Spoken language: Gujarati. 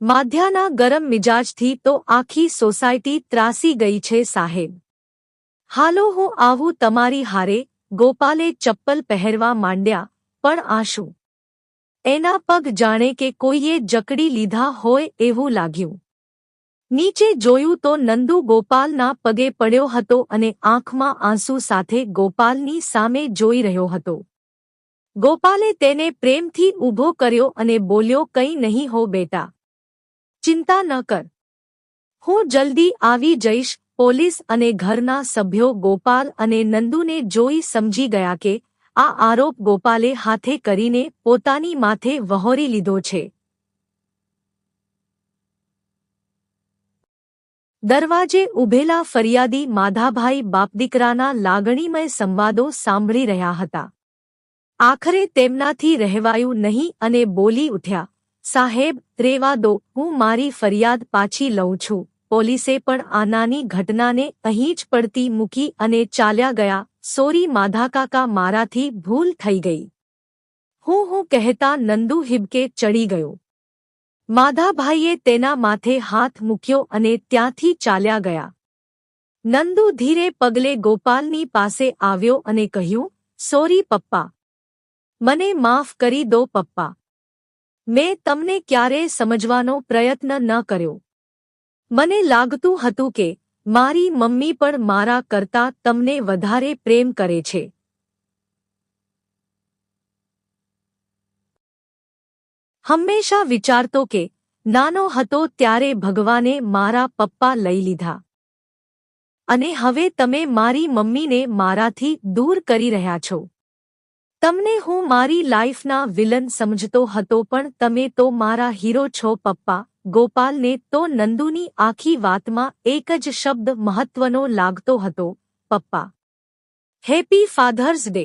માધ્યાના ગરમ મિજાજથી તો આખી સોસાયટી ત્રાસી ગઈ છે સાહેબ. હાલો હું આવું તમારી હારે ગોપાલે ચપ્પલ પહેરવા માંડ્યા, પણ આશું એના પગ જાણે કે કોઈએ જકડી લીધા હોય એવું લાગ્યું. નીચે જોયું તો નંદુ ગોપાલના પગે પડ્યો હતો અને આંખમાં આંસુ સાથે ગોપાલની સામે જોઈ રહ્યો હતો. ગોપાલે તેને પ્રેમથી ઊભો કર્યો અને બોલ્યો, કંઈ નહીં હો બેટા ચિંતા ન કર. હું જલ્દી આવી જઈશ, પોલીસ અને ઘરના સભ્યો ગોપાલ અને નંદુને જોઈ સમજી ગયા કે આ આરોપ ગોપાલે હાથે કરીને પોતાની માથે વહોરી લીધો છે. દરવાજે ઊભેલા ફરિયાદી માધાભાઈ બાપદીકરાના લાગણીમય સંવાદો સાંભળી રહ્યા હતા. આખરે તેમનાથી રહેવાયું નહીં અને બોલી ઉઠ્યા. સાહેબ, રેવા દો, હું મારી ફરિયાદ પાછી લઉં છું. પોલીસે પણ આ નાની ઘટનાને અહીં જ પડતી મૂકી અને ચાલ્યા ગયા. સોરી માધાકાકા મારાથી ભૂલ થઈ ગઈ. હું હું કહેતા નંદુ હિબકે ચડી ગયો. માધાભાઈએ તેના માથે હાથ મૂક્યો અને ત્યાંથી ચાલ્યા ગયા. નંદુ ધીરે પગલે ગોપાલની પાસે આવ્યો અને કહ્યું, સોરી, પપ્પા. મને માફ કરી દો, પપ્પા. મેં તમને ક્યારેય સમજવાનો પ્રયત્ન ન કર્યો. મને લાગતું હતું કે મારી મમ્મી પણ મારા કરતા તમને વધારે પ્રેમ કરે છે. હંમેશા વિચારતો કે નાનો હતો ત્યારે ભગવાને મારા પપ્પા લઈ લીધા. અને હવે તમે મારી મમ્મીને મારાથી દૂર કરી રહ્યા છો. તમને હું મારી લાઈફના વિલન સમજતો હતો પણ તમે તો મારા હીરો છો પપ્પા, ગોપાલને તો નંદુની આખી વાતમાં એક જ શબ્દ મહત્વનો લાગતો હતો, પપ્પા. Happy father's day.